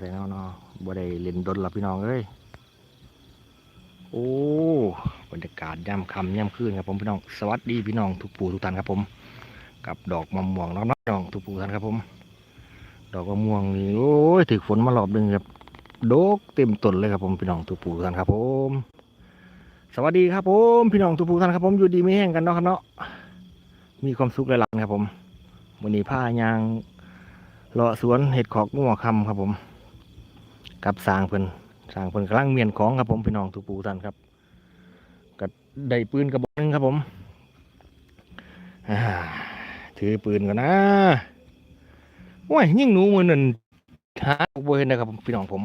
ใส่เนาะเนาะบ่ได้เล่นดนละพี่น้องเอ้ยโอ้บรรยากาศย่ำคำย่ำคืนครับผมพี่น้องสวัสดีพี่น้องทุกปู่ทุกท่านครับผม กับดอกมะม่วงน้องน้องทุกปู่ทุกท่านครับผม ดอกมะม่วงนี่โอ้ยถึกฝนมารอบหนึงครับโดกเต็มต้นเลยครับผมพี่น้องทุกปู่ทุกท่านครับผม สวัสดีครับผม พี่น้องทุกผู้ท่านครับผมอยู่ดีไม่แห้งกันเนาะครับเนาะมีความสุขหลายๆครับผมวันนี้ผ้ายางเลาะสวนเห็ดขอกงัวคำครับผม กับสร้างเพิ่นสร้างเพิ่นกำลังเมียนของครับผมพี่น้องทุกผู้ท่านครับก็ได้ปืนกระบอกนึงครับผมถือปืนกันนะโอ้ยยิ่งหนูมือนั่นหาบ่เห็นนะครับผมพี่น้องผม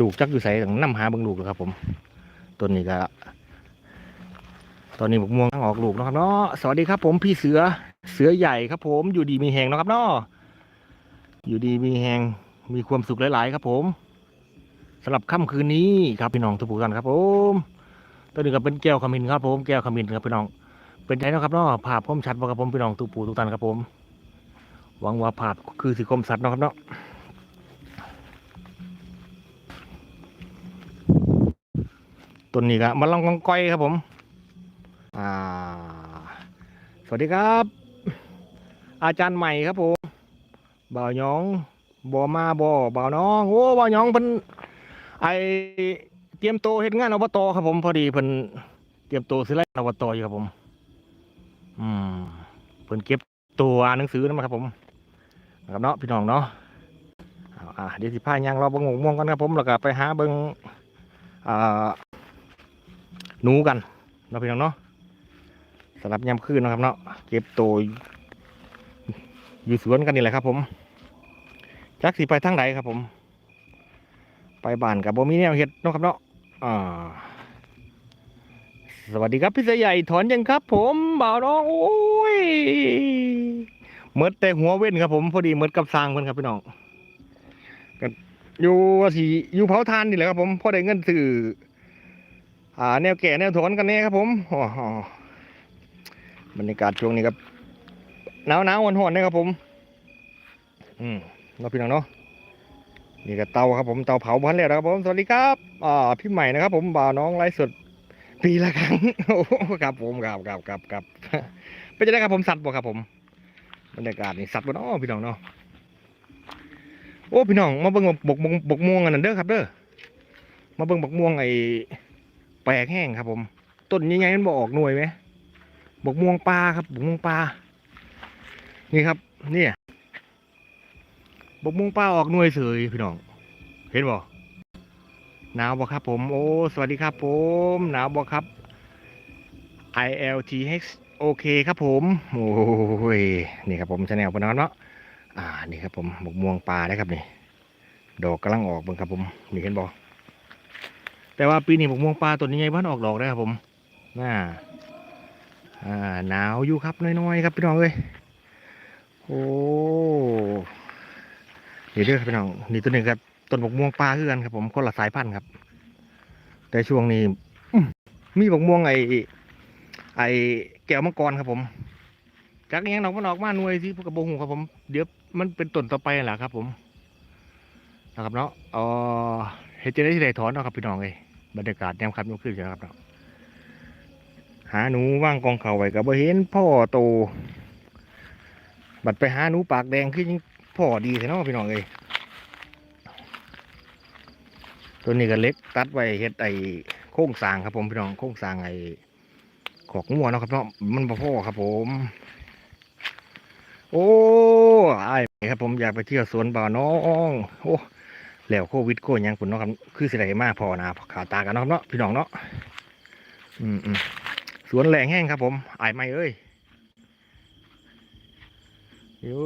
ลูกจักอยู่ใส่ต้องนำหาเบิ่งลูกแล้วครับ ผมต้นนี้ก็ตอนนี้บกม่วงออกลูกนะครับเนาะสวัสดีครับ ผมพี่เสือเสือใหญ่ครับ ผมอยู่ดีมีแหงนะครับเนาะอยู่ดีมีแหง มีความสุขหลาย ๆ ครับผมสำหรับค่ำคืนนี้ครับพี่น้องทุกผู้ท่านครับผมตัวนี้ก็เป็นแก้วขมิ้นครับผมแก้วขมิ้นครับพี่น้อง เป็นไงเนาะครับเนาะภาพคมชัดบ่ครับผมพี่น้องทุกผู้ทุกท่านครับผม หวังว่าภาพคือสิคมสัตว์เนาะครับเนาะต้นนี้ก็มาลองกองก้อยครับผมอ่าสวัสดีครับ อาจารย์ใหม่ครับผมบ่าวหยอง บ่มาบ่บ่าวน้องโอ้บ่าวหยองเพิ่นไอเตรียมโตวเฮ็ดงานอบตครับผมพอดีเพิ่นเตรียมโตวสิไล่อบตอยู่ครับผม อืมเพิ่นเก็บตัวอ่านหนังสือนั่นมาครับผมนะครับเนาะพี่น้องเนาะเอาอ่าเดี๋ยวสิพายางรอบิ่งม่วงกันครับผมแล้วก็ไปหาเบิ่งอ่าหนูกันเนาะพี่น้องเนาะสำหรับยามคืนนะครับเนาะเก็บโตวอยู่สวนกันนี่แหละครับผม จักสิไปทางไหนครับผม ไปบ้านกับบ่มีแนวเฮ็ดเนาะครับเนาะอ่าสวัสดีครับพี่เสยใหญ่ถอนยังครับ ผมบ่าวน้องโอ้ยเมดแต่หัวเว้นครับผมพอดีเมดกับสร้างเพิ่นครับพี่น้องก็อยู่สิอยู่เผาทานนี่แหละครับผมพอได้เงินซื้ออ่า แนวแก่แนวถอนกันแน่ครับผมอ๋อบรรยากาศช่วงนี้ครับหนาวหนาวหอนหอนนะครับผม อืม เราพี่น้องเนาะนี่ก็เตาครับผมเตาเผาพันแล้วนะครับผมสวัสดีครับอ่าพี่ใหม่นะครับ ผมบ่าวน้องไลฟ์สดปีละครั้งโอ้โหครับผมครับครับครับครับเป็นจะได้ครับผมสัตว์บ่ครับผมบรรยากาศนี่สัตว์บ่เนาะพี่น้องเนาะโอ้พี่น้องมาเบิ่งบกบกบกม่วงกันนั่นเด้อครับเด้อมาเบิ่งบกม่วงไอ้แปลกแห้งครับ ผมต้นยังไงมันบอกออกหน่วยไหมบกม่วงปลาครับบกม่วงปลานี่ครับ เนี่ย บกม่วงปลาออกหน่วยเสยพี่น้อง เห็นบ่หนาวบ่ครับผม โอ้ สวัสดีครับผม หนาวบ่ครับ ILTH โอเคครับผม โอ้ย นี่ครับผมชาแนลพนักเนาะ อ่า นี่ครับผมบกม่วงปลาได้ครับนี่ ดอกกำลังออกเบิ่งครับผม นี่เห็นบ่แต่ว่าปีนี้ผมม่วงปลาตัวนี้ไงบ้านออกดอกได้ครับผมน่าอ่า หนาวอยู่ครับน้อยๆครับพี่น้องเอ้ย โอ้ นี่เด้อครับพี่น้องนี่ตัวหนึ่งครับต้นบกม่วงปลาคือกันครับผมคนละสายพันธุ์ครับ แต่ช่วงนี้อื้อมีบกม่วงไอไอแก้วมังกรครับผมจากนี้ยังดอกมันออกมาหน่วยสิพวกกระโบงครับผม เดี๋ยวมันเป็นต้นต่อไปแหละครับ ผมนะครับเนาะเออเฮ็ดจะได้ที่ได้ถอนเนาะครับพี่น้องเอ้ยบรรยากาศแนมครับยกขึ้นครับเนาะหาหนูว่างกองเขาไว้ก็บ่เห็นพ่อโต บัดไปหาหนูปากแดงคือยัง พ่อดีแท้เนาะพี่น้องเอ้ยตัวนี้ก็เล็กตัดไว้เฮ็ดไอ้โค้งสางครับผมพี่น้องโค้งสางไอ้ขอกงัวเนาะครับเนาะมันบ่พอครับผม โอ้ไอ้ครับผมอยากไปเที่ยวสวนบ่าวน้องโอ้แล้วโควิดโคยังปุ่นเนาะครับคือสิได้มากพอนะขาตากันเนาะครับเนาะพี่น้องเนาะอืมอืมสวนแรงแห้งครับผมไอายไม่เอ้ยโยู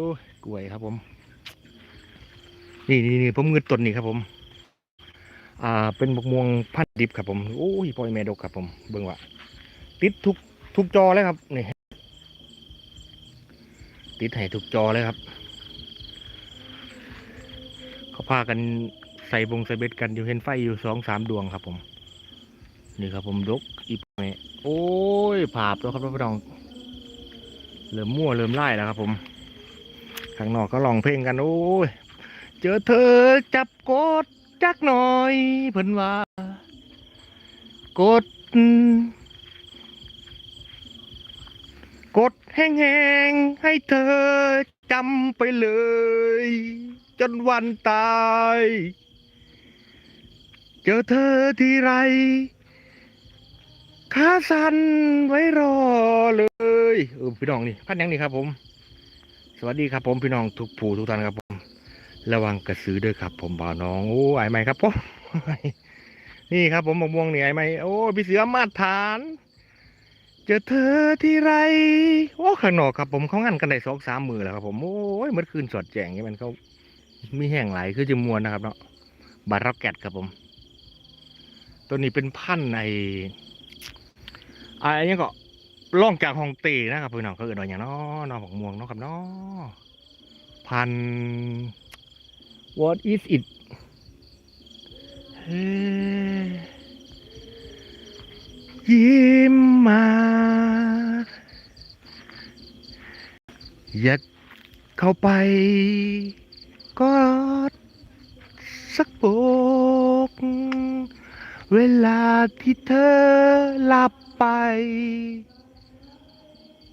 กล้วยครับผม นี่นี่นี่ผมเงินต้นนี่ครับผม อ่า เป็นบกม่วงพันดิบครับผมโอ้ยปล่อยแม่ดกครับผมเบิ่งว่าติดทุกทุกจอเลยครับนี่ติดให้ทุกจอเลยครับ เขาพากันใส่บงใส่เบ็ดกันอยู่เห็นไฟอยู่สองสามดวงครับผม นี่ครับผมดกอีกไหมโอ้ยผาบแล้วครับพี่น้องเริ่มมั่วเริ่มไล่แล้วครับผมข้างนอกก็ลองเพลงกันโอ้ย เจอเธอจับกดจักหน่อยเพิ่นว่ากด กดแห้งๆให้เธอจำไปเลย จนวันตาย เจอเธอทีไรขาสั่นไว้รอเลยเออพี่น้องนี่พันยังนี่ครับผม สวัสดีครับผมพี่น้องทุกผู้ทุกท่านครับ ระวังกระสือด้วยครับ ผมบ่าวน้องโอ้ไอ้ไหมครับผมนี่ครับผมมะม่วงนี่ไอ้ไหมโอ้พี่เสือมาตรฐานเจอเธอที่ไรโอ้ข้างนอกครับผมเขางันกันได้สองสามมือแล้วครับผมโอ้ยเมื่อคืนสดแจงนี่มันเขามีแห้งไหลคือจะมวนนะครับเนาะบาร็อกแกตครับผม ตัวนี้เป็นพันในอะอันนี้ก็ล่องจากฮองเต้นะครับพี่น้องเขาเอ่ยว่าอย่างนาะนอบอกม่วงเนาะครับนาะพันธุ what is it เฮ้ยิ้มมาอยากเข้าไปกอดสักโบก เวลาที่เธอหลับไป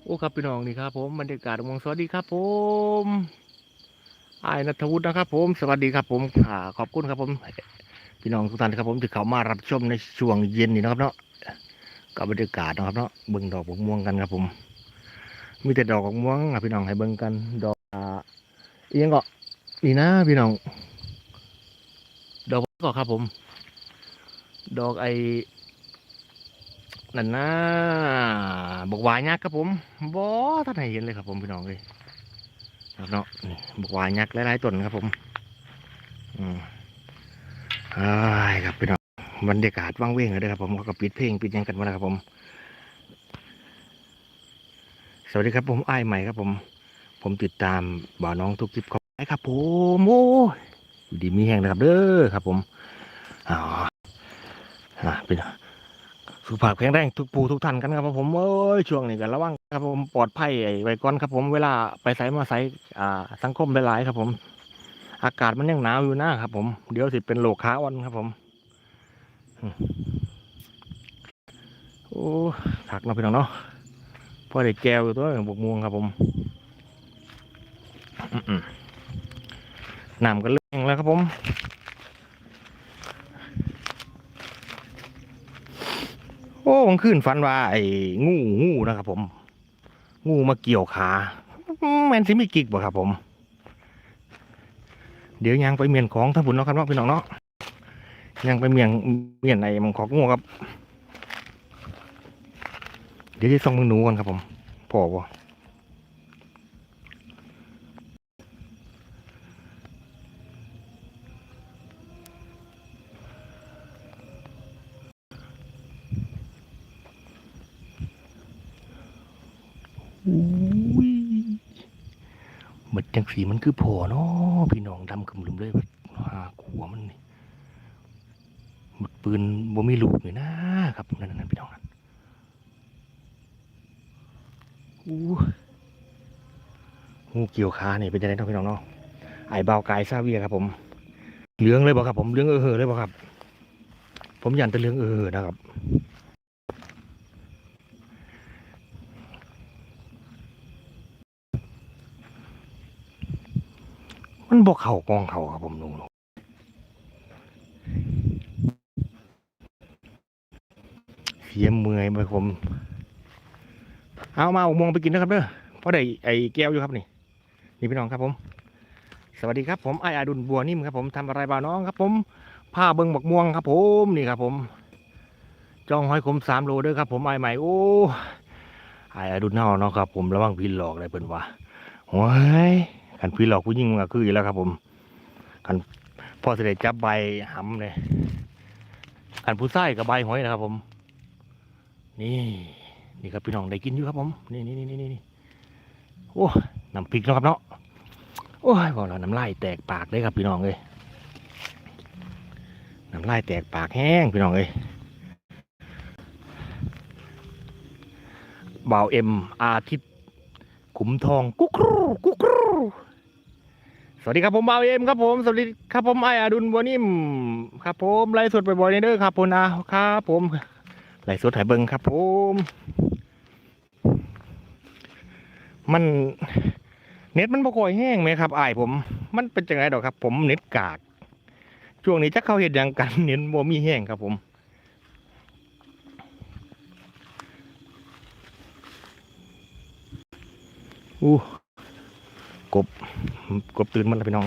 โอ้ครับพี่น้องนี่ครับผมบรรยากาศมองสวัสดีครับผม ไอ้ายนัทวุฒินะครับ ผมสวัสดีครับผมขอบคุณครับผมพี่น้องทุกท่านครับผมที่เขามารับชมในช่วงเย็นนี่นะครับเนาะกับบรรยากาศนะครับเนาะเบิ่งดอกบกม่วงกันครับผม มีแต่ดอกบกม่วงพี่น้องให้เบิ่งกัน ดอกเอียงก็นี่นะพี่น้อง ดอกก็ครับผม ดอกไอ้นั่นนะบอกหวายยักษ์ครับผมบอท่านไหนเห็นเลยครับผมพี่น้องเลย เนาะบกวายยักษ์หลายๆต้นครับผมอืมใช่ครับพี่น้องบรรยากาศว่างเว้งเลยครับผมก็ปิดเพลงปิดยังกันมาแล้วครับผม สวัสดีครับผมไอ้ใหม่ครับผม ผมติดตามบ่าวน้องทุกคลิปของไอ้ครับ ผมโอ้ดีมีแห้งนะครับเด้อครับ ผมอ๋อเป็น สุขภาพแข็งแรงทุกปูทุกท่านกันครับผมเอ้ยช่วงนี้กันระวังครับผมปลอดภัยไอไว้ก่อนครับ ผมเวลาไปไสมาไสอ่า สังคมหลายๆครับ ผม อากาศมันยังหนาวอยู่นะครับ ผมเดี๋ยวสิเป็นโลกค้าวันครับ ผมโอ้ถักเนาะพี่น้องเนาะพอได้แก้วอยู่ตัวบกม่วงครับ ผมน้ำก็เล่งแล้วครับผม โอ้วังคืนฝันว่าไอ้งูงูนะครับผม งูมาเกี่ยวขาแมนซิมีกิกบ่ครับผม เดี๋ยวยังไปเมียนของท่านผุนเนาะครับเนาะพี่น้องเนาะยังไปเมียนเมียนไหนมังของงูครับ เดี๋ยวจะส่องมึงหนูกันครับผมพอบ่ อุ้ยมันจังสีมันคือพอเนาะพี่น้องดำกึมลุมเลยหาขัวมันนี่หมดปืนบ่มีลูกเลยนะครับนั่นนั่นพี่น้องนั่นอู้งูเกี่ยวขาเนี่ยเป็นยังไงเนาะพี่น้องเนาะไอ้เบากายซาเวียครับ ผมเหลืองเลยบ่ครับ ผมเหลืองเออเหอเลยบ่ครับ ผมยันแต่เหลืองเออเหอนะครับ มันบอกเข่ากองเข่าครับผมหนูเสียเมื่อยไปผม เอามาเอามงไปกินนะครับเด้อเพราะได้ไอ้แก้วอยู่ครับนี่ นี่พี่น้องครับผม สวัสดีครับผมไอ้อาดุลบัวนิ่มครับผมทำอะไรบ้าน้องครับ ผมผ้าเบิงบักม่วงครับ ผมนี่ครับ ผมจองห้อยขมสามโลเด้อครับ ผมไอ้ใหม่โอ้ไอ้อาดุลเน่าเนาะครับ ผมระวังพินหลอกอะไรเป็นว่าโอ้ย กันพี่หลอกผู้หญิงมันก็คืออยู่แล้วครับ ผมกันพอเสด็จจับใบหำเลยกันผู้ไส้กับใบหอยนะครับ ผม นี่นี่ครับพี่น้องได้กินอยู่ครับผมนี่นี่นี่นี่นี่โอ้น้ำพริกเนาะครับเนาะโอ้ยบอกแล้วน้ำลายแตกปากเลยครับพี่น้องเลยน้ำลายแตกปากแห้งพี่น้องเลยบ่าวเอ็มอาทิตย์ขุมทองกุ๊กรูกุ๊กรู วัสดีครับผมบ่าวเอ็มครับผมสวัสดีครับผมไออดุลบัวนิ่มครับผมไลฟ์สดบ่อยๆในเด้อครับผมนะครับผมไลฟ์สดถ่ายเบิ้งครับผม มันเน็ตมันบ่ค่อยแห้งไหมครับไอผม มันเป็นจังไงดอกครับ ผมเน็ตกาก ช่วงนี้จะเข้าเห็ดยังกันเน็ตบ่มีแห้งครับผมอู้ กบกบตื่นมาแล้วพี่น้อง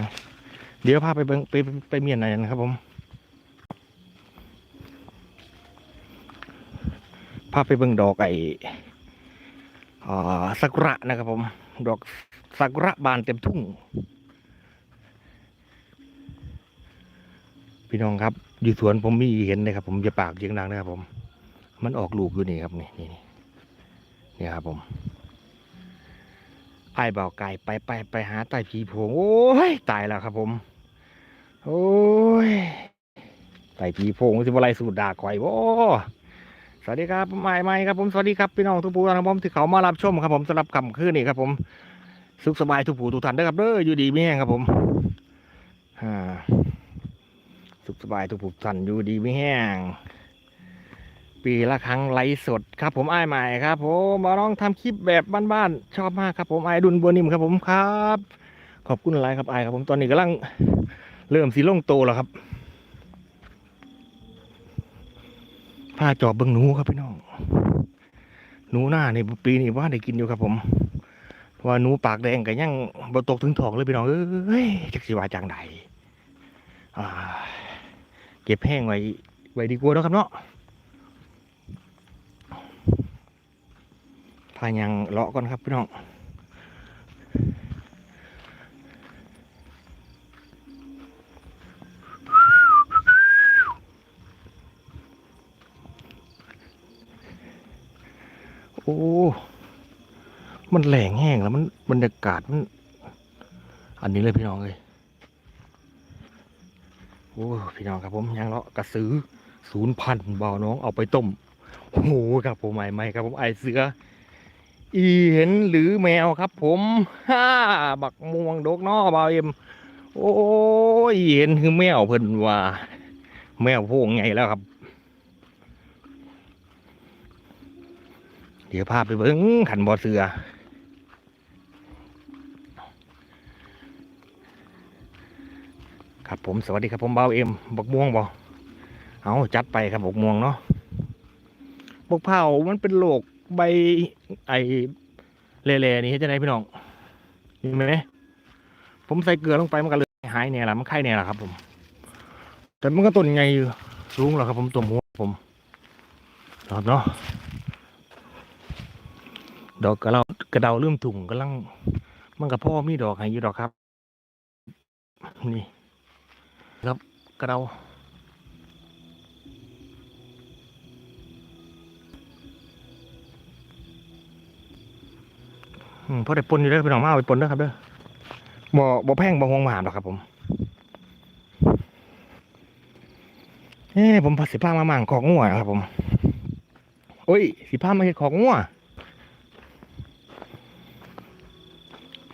เดี๋ยวพาไปไปไปไปเมียนไหนนะครับผมพาไปเบิ่งดอกไอ้อ่าซากุระนะครับผม ดอกซากุระบานเต็มทุ่ง พี่น้องครับ อยู่สวนผมมีเห็นเลยครับผมจะปากเสียงดังนะครับผม มันออกลูกอยู่นี่ครับนี่นี่นี่ครับผม ไอ้เบาไก่ไปไปไปหาใต้ผีโพงโอ้ยตายแล้วครับผม โอ้ยใต้ผีโพงสิบอะไรสูดดาก่อยโว้สวัสดีครับผมไม้ไม้ครับผมสวัสดีครับพี่น้องทุกผู้นะครับผมที่เขามารับชมครับผมสำหรับคำคืนนี้ครับผม สุขสบายทุกผู้ทุกท่านเด้อครับเด้ออยู่ดีไม่แห้งครับผมอ่าสุขสบายทุกผู้ทุกท่านอยู่ดีไม่แห้ง ปีละครั้งไลฟ์สดครับผมไอ้ใหม่ครับผมมาลองทำคลิปแบบบ้านๆชอบมากครับผมไอ้ดุลบัวนิ่มครับผมครับ ขอบคุณหลายครับไอ้ครับผมตอนนี้กำลังเริ่มสีล่งโตแล้วครับผ้าจอบเบิ้งหนูครับพี่น้องหนูหน้าในปีนี้ว่าได้กินอยู่ครับผมว่าหนูปากแดงก็ยังบ่ตกถึงทองเลยพี่น้องเอ้ยจักสิว่าจังใดเก็บแห้งไว้ไว้ดีกว่าเนาะครับเนาะ พายังเลาะก่อนครับพี่น้องโอ้มันแหลงแห้งแล้วมันบรรยากาศมัน อันนี้เลยพี่น้องเลยโอ้พี่น้องครับผมยังเลาะกระสือศูนย์พันเบาน้องเอาไปต้มโอ้โหครับผมไม่ไม่ครับผมไอเสือ อีเห็นหรือแมวครับ ผมฮ่าบักม่วงดกนอบาเอ็ม โอ้ยเห็นคือแมวเพิ่นว่า แมวโพงไงแล้วครับ เดี๋ยวพาไปเบิ้งขันบอเสือครับผมสวัสดีครับผมเบาเอ็มบักม่วงบอเอาจัดไปครับบักม่วงเนาะบกเผามันเป็นโรค ใบไอเล่ๆนี่เฮ็ดจะไหนพี่น้องเห็นไหมผมใส่เกลือลงไปมันก็เลยหายเนี่ยละมันไข้เนี่ยละครับ ผม แต่มันก็ต้นไงอยู่สูงหรอครับ ผมตัวหมูผมครับเนาะดอกกระเรากระเดาเริ่มถุงกำลัง มันกับพ่อมีดอกให้อยู่ดอกครับ นี่ ครับกระเดา อืมพอได้ปนอยู่เด้อพี่น้องมาเอาไปปนเด้อครับเด้อบ่บ่แพงบ่ห่วงหวานหรอกครับผมเอ้ผมพาสิพามาหมั่งของงัวครับผมโอ้ยสิพามาเฮ็ดของงัว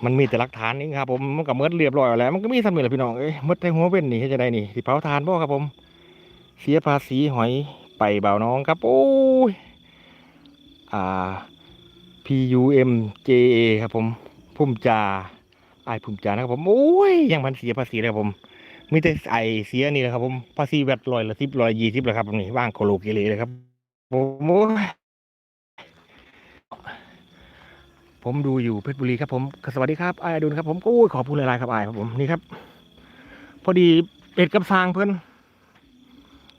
มันมีแต่หลักฐานนี่ครับผมมันก็เมดเรียบร้อยแล้ว มันก็มีสำนึกแหละพี่น้องเอ้ยมดในหัวเว้นนี่จะได้นี่สิเผาทานบ่ครับผม เสียภาษีหอยไปเบาน้องครับโอ้ยอ่า P U M J A ครับผมพุ่มจาไอพุ่มจานะครับผมโอ้ยยังพันเสียภาษีเลยครับผมมีแต่ไอเสียนี่แหละครับผมภาษีแวดลอยละสิบลอยยี่สิบเลยครับผมนี่ว่างโคโลเกเลเลยครับผมโอ้ยผมดูอยู่เพชรบุรีครับผมสวัสดีครับไอายอดุลครับผมโอ้ยขอบคุณหลายๆครับไอายครับผมนี่ครับ พอดีเป็ดกับซางเพื่อน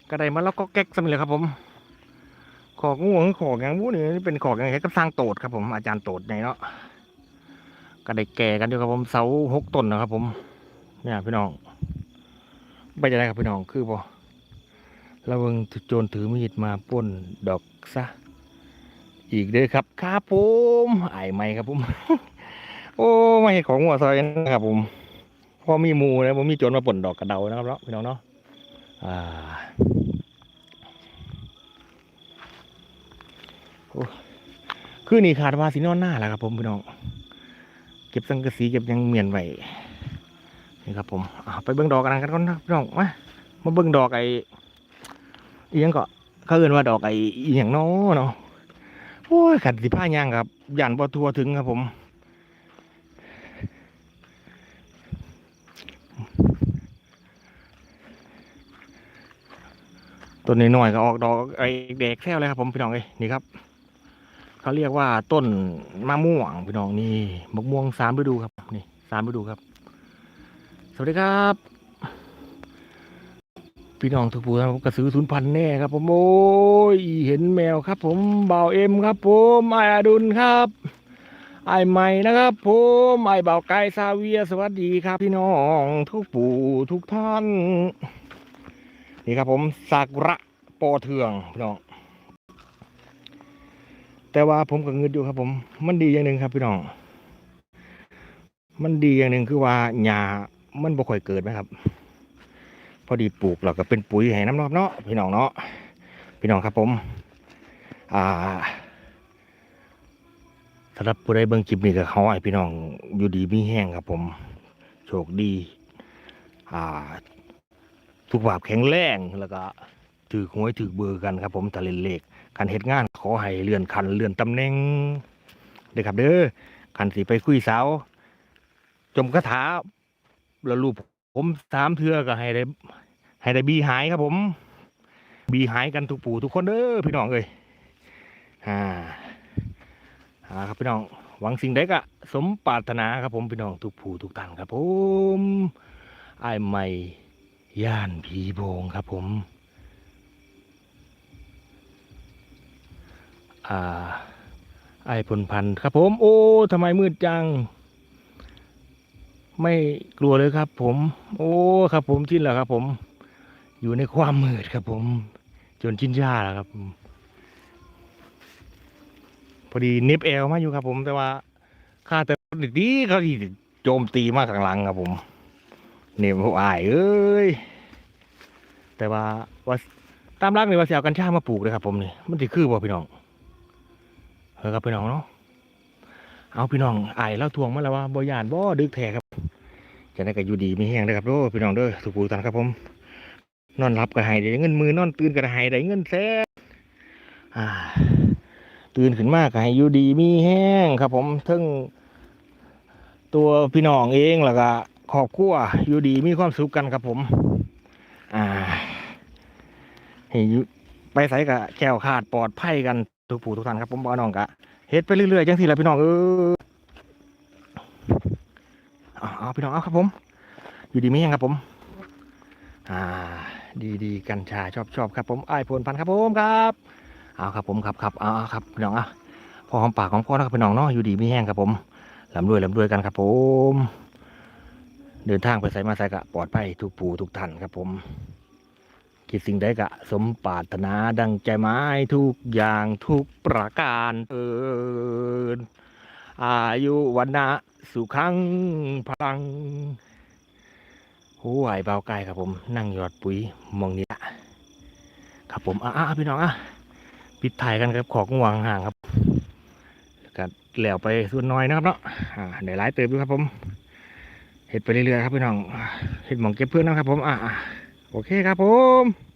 กระไดมาแล้วก็แก๊กสมิเลยครับผม ขอกง่วงขอกย่างวู้นี่เป็นขอกย่างไรกับสร้างโตดครับผมอาจารย์โตดในเนาะก็ได้แก่กันอยู่ครับผมเสาหกต้นนะครับ ผมเนี่ยพี่น้องไปจะได้ครับพี่น้องคือบ่ระวังโจรถือมีดมาป้นดอกซะอีกเด้อครับครับผมไอ้ไม่ครับผมโอ้ไม่ของหัวซอยนะครับผมพอมีมูนะผมมีโจรมาปล้นดอกกระเดานะครับเนาะพี่น้องเนาะอ่า คือนี่ขาดว่าสีนอนหน้าแหละครับผมพี่น้อง เก็บสังกะสีเก็บยังเมียนไว้นี่ครับผมไปเบิ่งดอกกันกันก่อนนะพี่น้องมามาเบิ่งดอกไอ้อียังก็เขาเอิ้นว่าดอกไอ้อีหยังน้อเนาะโอ้ยขัดสิผ้าย่างครับย่านบ่ทัวถึงครับผมต้นน้อยๆก็ออกดอกไอ้แดกแท้เลยครับผมพี่น้องเอ้นี่ครับ เขาเรียกว่าต้นมะม่วงพี่น้องนี่มะม่วงสามฤดูครับนี่สามฤดูครับ สวัสดีครับ พี่น้องทุกผู้ท่านผมกระสือศูนย์พันแน่ครับ ผมโอ้ยเห็นแมวครับ ผมเบาเอ็มครับ ผมไออดุลครับไอใหม่นะครับผมไอเบาไกซาเวียสวัสดีครับ พี่น้องทุกปู่ทุกท่าน นี่ครับผมซากุระปอเทืองพี่น้อง แต่ว่าผมก็เงินอยู่ครับ ผม มันดีอย่างหนึ่งครับพี่น้อง มันดีอย่างหนึ่งคือว่าหญ้ามันบ่ค่อยเกิดไหมครับ พอดีปลูกเราก็เป็นปุ๋ยให้น้ำนอบเนาะพี่น้องเนาะพี่น้องครับผม อ่าสำหรับผู้ใดเบิ่งคลิปนี้ก็เขาให้พี่น้องอยู่ดีมีแห้งครับ ผม โชคดี อ่าสุขภาพแข็งแรงแล้วก็ถือหวยถือเบอร์กันครับ ผมทะเลนเลข การเหตุงานขอให้เลื่อนคันเลื่อนตำแหน่งเด้อครับเด้อคันสีไปคุยสาว จมคาถาแล้วรูปผมสามเทือก็ให้ได้ให้ได้บีหายครับผม บีหายกันทุกปู่ทุกคนเด้อพี่น้องเอ้ยอ่าอ่าครับพี่น้องหวังสิ่งใดก็สมปรารถนาครับผมพี่น้องทุกผู้ทุกท่านครับผมไอ้ใหม่ย่านผีโพงครับผม อ่า ไอพลพันธ์ครับผม โอ้ทำไมมืดจัง ไม่กลัวเลยครับผม โอ้ครับผมชินแล้วครับผม อยู่ในความมืดครับผม จนชินชาแล้วครับพอดีนิบแอลมาอยู่ครับ ผมแต่ว่าข้าแต่ดีเขาที่โจมตีมากข้างหลังครับผมเนี่ยพวกอายเอ้ยแต่ว่าว่าตามรักนี่ว่าเสิเอากัญชามาปลูกเลยครับ ผมนี่มันสิคือบ่พี่น้อง เออครับพี่น้องเนาะเอาพี่น้องไอ้ายแล้วทวงมาแล้วว่าบ่ยานบ่ดึกแท้ครับจะได้ก็อยู่ดีมีแห้งเด้อครับโอ้พี่น้องเด้อสุขูตันครับผม นอนรับก็ให้ได้เงินมือนอนตื่นก็ให้ได้เงินแสนอ่ตื่นขึ้นมาก็ให้อยู่ดีมีแห้งครับ ผมทั้งตัวพี่น้องเองแล้วก็ครอบครัวอยู่ดีมีความสุขกันครับผม อ่าให้ไปใส่กะแก้วขาดปลอดภัยกัน ทุกผู้ทุกท่านครับผมบ่น้องกะเฮ็ดไปเรื่อยๆจังสิล่ะพี่น้องเออเอาพี่น้องเอาครับผม อยู่ดีมีแห้งครับผม อ่า ดีดีๆกัญชาชอบชอบครับผมไอ้พลพันธ์ครับผมครับเอาครับผมครับครับเอาเอาครับพี่น้องอะพอหอมปากของพ่อนะครับพี่น้องเนาะอยู่ดีไมีแห้งครับผมลำรวยลำรวยกันครับผม เดินทางไปใส่มาใส่กะปลอดภัยทุกผู้ทุกท่านครับผม คิดสิ่งใดกะ สมปรารถนาดังใจไม้ทุกอย่างทุกประการเอินอายุวันนะสุขังพลังหูไหวเบาไกลครับผม นั่งหยอดปุ๋ยมองนี่ละครับผมอะพี่น้องอะปิดถ่ายกันครับขอกงวางห่างครับแล้วก็แล้วไปส่วนน้อยนะครับเนาะอ่าได้หลายเติบอยู่ครับผมเห็ดไปเรื่อยๆครับพี่น้องเห็ดหมองเก็บเพื่อนนะครับผมอ่า โอเคครับผม